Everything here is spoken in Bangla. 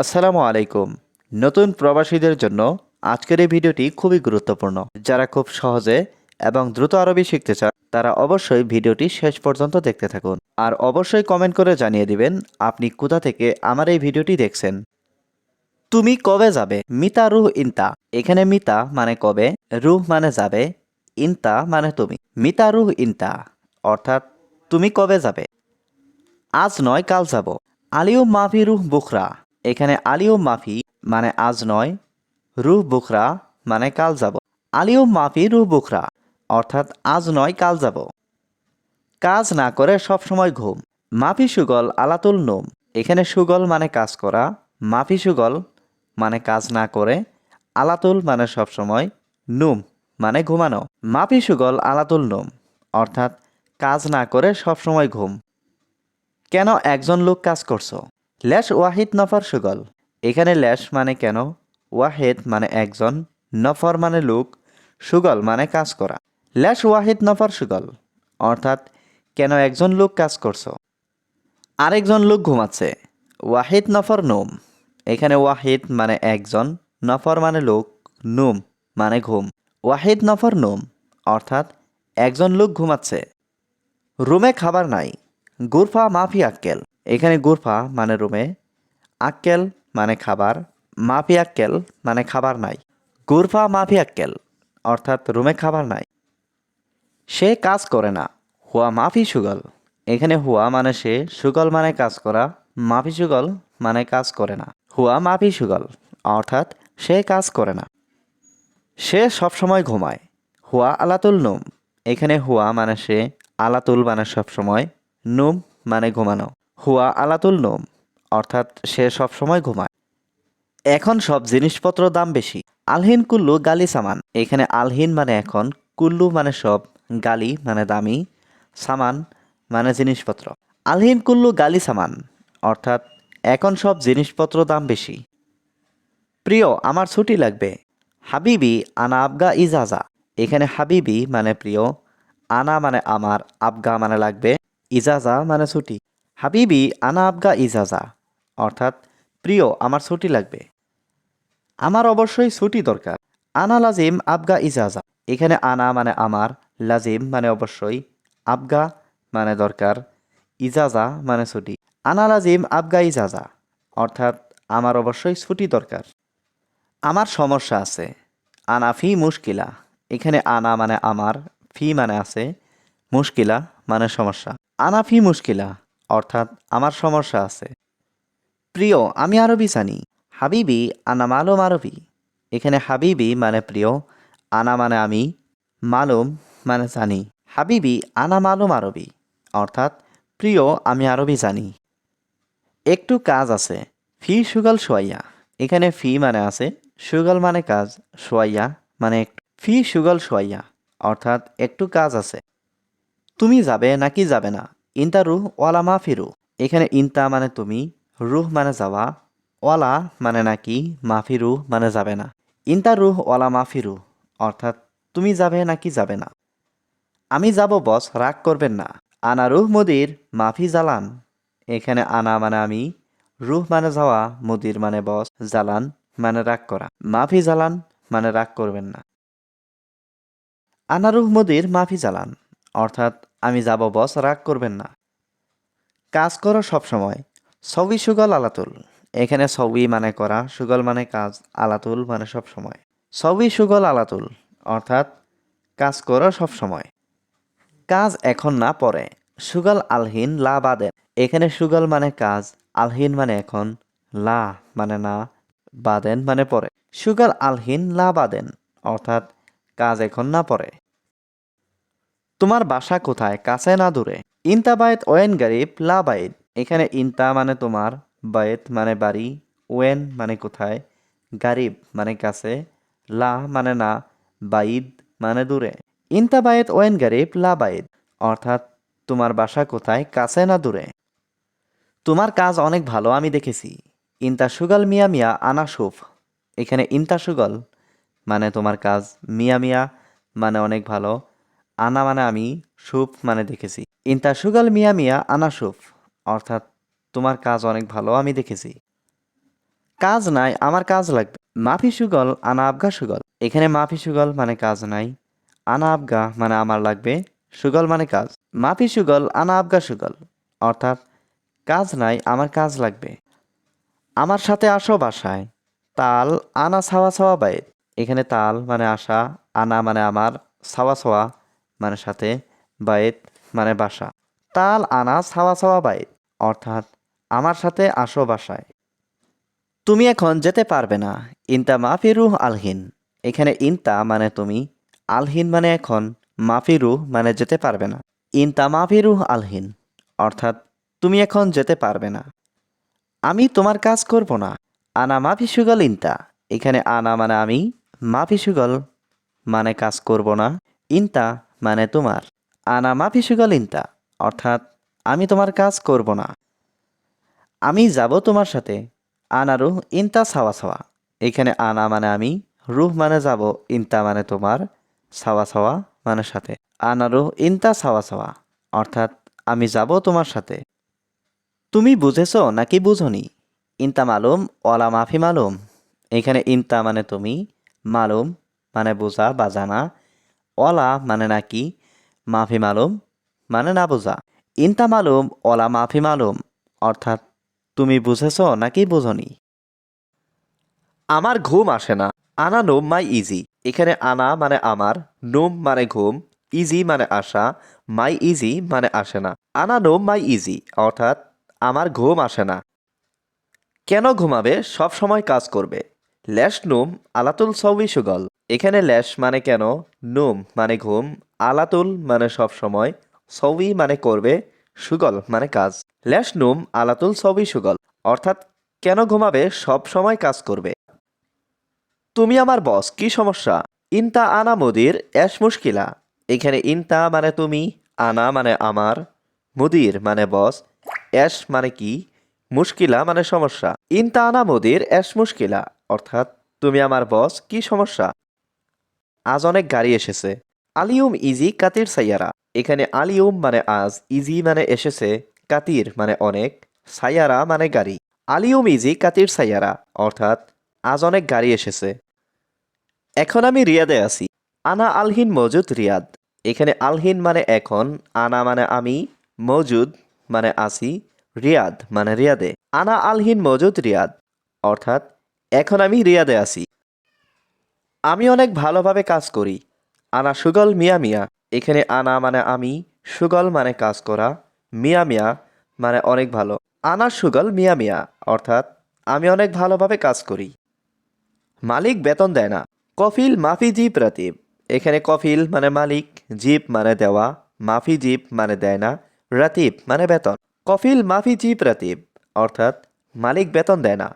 আসসালামু আলাইকুম। নতুন প্রবাসীদের জন্য আজকের এই ভিডিওটি খুবই গুরুত্বপূর্ণ। যারা খুব সহজে এবং দ্রুত আরবি শিখতে চান, তারা অবশ্যই ভিডিওটি শেষ পর্যন্ত দেখতে থাকুন। আর অবশ্যই কমেন্ট করে জানিয়ে দিবেন, আপনি কোথা থেকে আমার এই ভিডিওটি দেখছেন। তুমি কবে যাবে? মিতা রুহ ইনতা। এখানে মিতা মানে কবে? রুহ মানে যাবে। ইনতা মানে তুমি। মিতা রুহ ইনতা। অর্থাৎ তুমি কবে যাবে? আজ নয়, কাল যাব। আলিও মাফি রুহ বুখরা। এখানে আলিও মাফি মানে আজ নয় রুহ বুখরা মানে কাল যাব। আলিও মাফি রুহ বুখরা, অর্থাৎ আজ নয়, কাল যাব। কাজ না করে সব সময় ঘুম। মাফি সুগল, আলাতুল নোম। এখানে সুগল মানে কাজ করা, মাফি সুগল মানে কাজ না করে, আলাতুল মানে সব সময় নুম মানে ঘুমানো। মাফি সুগল, আলাতুল নোম, অর্থাৎ কাজ না করে সব সময় ঘুম। কেন একজন লোক কাজ করছ? ল্যাশ ওয়াহিদ নফর সুগল। এখানে ল্যাশ মানে কেন? ওয়াহেদ মানে একজন, নফর মানে লোক, সুগল মানে কাজ করা। ল্যাশ ওয়াহিদ নফর সুগল, অর্থাৎ কেন একজন লোক কাজ করছ? আরেকজন লোক ঘুমাচ্ছে, ওয়াহিদ নফর নোম। এখানে ওয়াহিদ মানে একজন, নফর মানে লোক, নুম মানে ঘুম। ওয়াহিদ নফর নোম, অর্থাৎ একজন লোক ঘুমাচ্ছে। রুমে খাবার নাই, গুরফা মাফি আক্কেল। এখানে গুরফা মানে রুমে, আক্কেল মানে খাবার, মাফি আক্কেল মানে খাবার নাই। গুরফা, মাফি আক্কেল অর্থাৎ রুমে খাবার নাই। সে কাজ করে না, হুয়া মাফি সুগল। এখানে হুয়া মানে সে সুগল মানে কাজ করা, মাফি সুগল মানে কাজ করে না। হুয়া মাফি সুগল অর্থাৎ সে কাজ করে না। সে সবসময় ঘুমায়, হুয়া আলাতুল নুম। এখানে হুয়া মানে সে আলাতুল মানে সবসময়, নুম মানে ঘুমানো। হুয়া আলাতুল নুম, অর্থাৎ সে সবসময় ঘুমায়। এখন সব জিনিসপত্র দাম বেশি। আলহিন কুল্লু গালি সামান। এখানে আলহিন মানে এখন, কুল্লু মানে সব, গালি মানে দামি, সামান মানে জিনিসপত্র। আলহিন কুল্লু গালি সামান, অর্থাৎ এখন সব জিনিসপত্র দাম বেশি। প্রিয়, আমার ছুটি লাগবে। হাবিবি আনা আবগা ইজাজা। এখানে হাবিবি মানে প্রিয়, আনা মানে আমার, আবগা মানে লাগবে, ইজাজা মানে ছুটি। হাবিবি আনা আবগা ইজাজা, অর্থাৎ, প্রিয়, আমার ছুটি লাগবে। আমার অবশ্যই ছুটি দরকার। আনা লাজিম, আবগা ইজাজা। এখানে আনা মানে আমার, লাজিম মানে অবশ্যই, আবগা মানে দরকার, ইজাজা মানে ছুটি। আনা লাজিম, আবগা ইজাজা। অর্থাৎ, আমার অবশ্যই ছুটি দরকার। আমার সমস্যা আছে। আনা ফি মুশকিলা। এখানে আনা মানে আমার, ফি মানে আছে, মুশকিলা মানে সমস্যা। আনা ফি মুশকিলা। অর্থাৎ আমার সমস্যা আছে। প্রিয়, আমি আরবি জানি। হাবিবি, আনা মালুম আরবি। এখানে হাবিবি মানে প্রিয়, আনা মানে আমি, মালুম মানে জানি। হাবিবি, আনা মালুম আরবি। অর্থাৎ, প্রিয়, আমি আরবি জানি। একটু কাজ আছে। ফি সুগল সোয়াইয়া। এখানে ফি মানে আছে, সুগল মানে কাজ, সোয়াইয়া মানে একটু ফি সুগল সোয়াইয়া। অর্থাৎ, একটু কাজ আছে। তুমি যাবে নাকি যাবে না? ইন্তা রুহ, ওয়ালা মাফি রুহ। এখানে ইন্তা মানে তুমি, রুহ মানে যাওয়া, ওয়ালা মানে নাকি মাফি রুহ মানে যাবে না। ইন্তা রুহ, ওয়ালা মাফি রুহ, অর্থাৎ তুমি যাবে নাকি যাবে না। আমি যাব বস, রাগ করবেন না। আনা রুহ মুদির, মাফি জালান। এখানে আনা মানে আমি, রুহ মানে যাওয়া, মুদির মানে বস, জালান মানে রাগ করা। মাফি জালান মানে রাগ করবেন না। আনা রুহ মুদির, মাফি জালান, অর্থাৎ আমি যাব, বস, রাগ করবেন না। কাজ করো সবসময় সবই সুগল আলাতুল। এখানে সবই মানে করা, সুগল মানে কাজ, আলাতুল মানে সব সময়। সবই সুগল আলাতুল, অর্থাৎ কাজ করো সব সময়। কাজ এখন না পরে। সুগল আলহিন, লা বাদেন এখানে সুগল মানে কাজ, আলহিন মানে এখন, লা মানে না, বাদেন মানে পরে। সুগল আলহিন, লা বাদেন, অর্থাৎ কাজ এখন না পরে। তোমার বাসা কোথায়? কাছে না দূরে। ইনতা বায়েত ওয়েন গরিব, লা বায়েত। এখানে ইনতা মানে তোমার, বায়েত মানে বাড়ি, ওয়েন মানে কোথায়? গারিব মানে কাছে, লা মানে না বাইদ মানে দূরে। ইনতা বায়েত ওয়েন গরিব, লা বায়েত। অর্থাৎ তোমার বাসা কোথায়? কাছে না দূরে। তোমার কাজ অনেক ভালো, আমি দেখেছি। ইনতা সুগল মিয়া মিয়া আনা সুফ। এখানে ইনতা সুগল মানে তোমার কাজ। মিয়া মিয়া মানে অনেক ভালো। আনা মানে আমি সুফ মানে দেখেছি। ইনতা সুগল মিয়া মিয়া আনা সুফ অর্থাৎ তোমার কাজ অনেক ভালো, আমি দেখেছি। কাজ নাই, আমার কাজ লাগবে। মাফি সুগল, আনা আবগা সুগল। এখানে মাফি সুগল মানে কাজ নাই, আনা আবগা মানে আমার লাগবে, সুগল মানে কাজ। মাফি সুগল, আনা আবগা সুগল। অর্থাৎ কাজ নাই, আমার কাজ লাগবে। আমার সাথে আসো বাসায়। তাল আনা ছাওয়া ছাওয়া বাইত এখানে তাল মানে আসা আনা মানে আমার, ছাওয়া ছাওয়া মানে সাথে বাইত মানে বাসা। তাল আনা ছাওয়া ছাওয়া বাইত, অর্থাৎ আমার সাথে আসো বাসায়। তুমি এখন যেতে পারবে না। ইনতা মাফি রুহ আলহিন। এখানে ইনতা মানে তুমি, আলহিন মানে এখন মাফি রুহ মানে যেতে পারবে না। ইনতা মাফি রুহ আলহিন, অর্থাৎ তুমি এখন যেতে পারবে না। আমি তোমার কাজ করব না। আনা মাফি সুগল ইনতা। এখানে আনা মানে আমি, মাফি সুগল মানে কাজ করব না। ইনতা মানে তোমার। আনা মাফি সুগল ইনতা অর্থাৎ আমি তোমার কাজ করব না। আমি যাব তোমার সাথে। আনা রুহ ইনতা সাওয়া সাওয়া। এখানে আনা মানে আমি, রুহ মানে যাব, ইনতা মানে তোমার, সাওয়া সাওয়া মানে সাথে। আনা রুহ ইনতা সাওয়া সাওয়া, অর্থাৎ আমি যাব তোমার সাথে। তুমি বুঝেছ নাকি বুঝনি? ইনতা মালুম, ওলা মাফি মালুম। এখানে ইনতা মানে তুমি, মালুম মানে বোঝা বা জানা। ওলা মানে নাকি মাফি মালুম মানে না বোঝা। ইনতা মালুম ওলা মাফি মালুম, অর্থাৎ তুমি বুঝেছ নাকি বুঝনি। আমার ঘুম আসে না, আনা নোম মাই ইজি। এখানে আনা মানে আমার, নোম মানে ঘুম, ইজি মানে আসা মাই ইজি মানে আসে না। আনা নোম মাই ইজি, অর্থাৎ আমার ঘুম আসে না। কেন ঘুমাবে? সব সময় কাজ করবে। ল্যাশ নোম, আলাতুল সৌবি সুগল। এখানে ল্যাশ মানে কেন? নুম মানে ঘুম, আলাতুল মানে সব সময় সৌবি মানে করবে, সুগল মানে কাজ। ল্যাশ নুম, আলাতুল সৌবি সুগল, অর্থাৎ কেন ঘুমাবে? সব সময় কাজ করবে। তুমি আমার বস, কি সমস্যা? ইনতা আনা মুদির অ্যাশ মুশকিলা। এখানে ইনতা মানে তুমি, আনা মানে আমার, মুদির মানে বস অ্যাশ মানে কি, মুশকিলা মানে সমস্যা। ইনতা আনা মুদির অ্যাশ মুশকিলা, অর্থাৎ তুমি আমার বস, কি সমস্যা? আজ অনেক গাড়ি এসেছে। আলিউম ইজি, কাতির সাইয়ারা। এখানে আলিউম মানে আজ, ইজি মানে এসেছে, কাতির মানে অনেক, সাইয়ারা মানে গাড়ি। আলিউম ইজি, কাতির সাইয়ারা, অর্থাৎ আজ অনেক গাড়ি এসেছে। এখন আমি রিয়াদে আছি। আনা আলহিন মজুদ রিয়াদ। এখানে আলহিন মানে এখন, আনা মানে আমি, মজুদ মানে আসি, রিয়াদ মানে রিয়াদে। আনা আলহিন মজুদ রিয়াদ, অর্থাৎ এখন আমি রিয়াদে আছি। আমি অনেক ভালোভাবে কাজ করি। আনা সুগল মিয়া মিয়া। এখানে আনা মানে আমি, সুগল মানে কাজ করা। মিয়া মিয়া মানে অনেক ভালো। আনা সুগল মিয়া মিয়া, অর্থাৎ আমি অনেক ভালোভাবে কাজ করি। মালিক বেতন দেয় না। কফিল মাফি জিপ রাতিব। এখানে কফিল মানে মালিক জিপ মানে দেওয়া। মাফি জিপ মানে দেয় না। রাতিব মানে বেতন। কফিল মাফি জিপ রাতিব, অর্থাৎ মালিক বেতন দেয় না।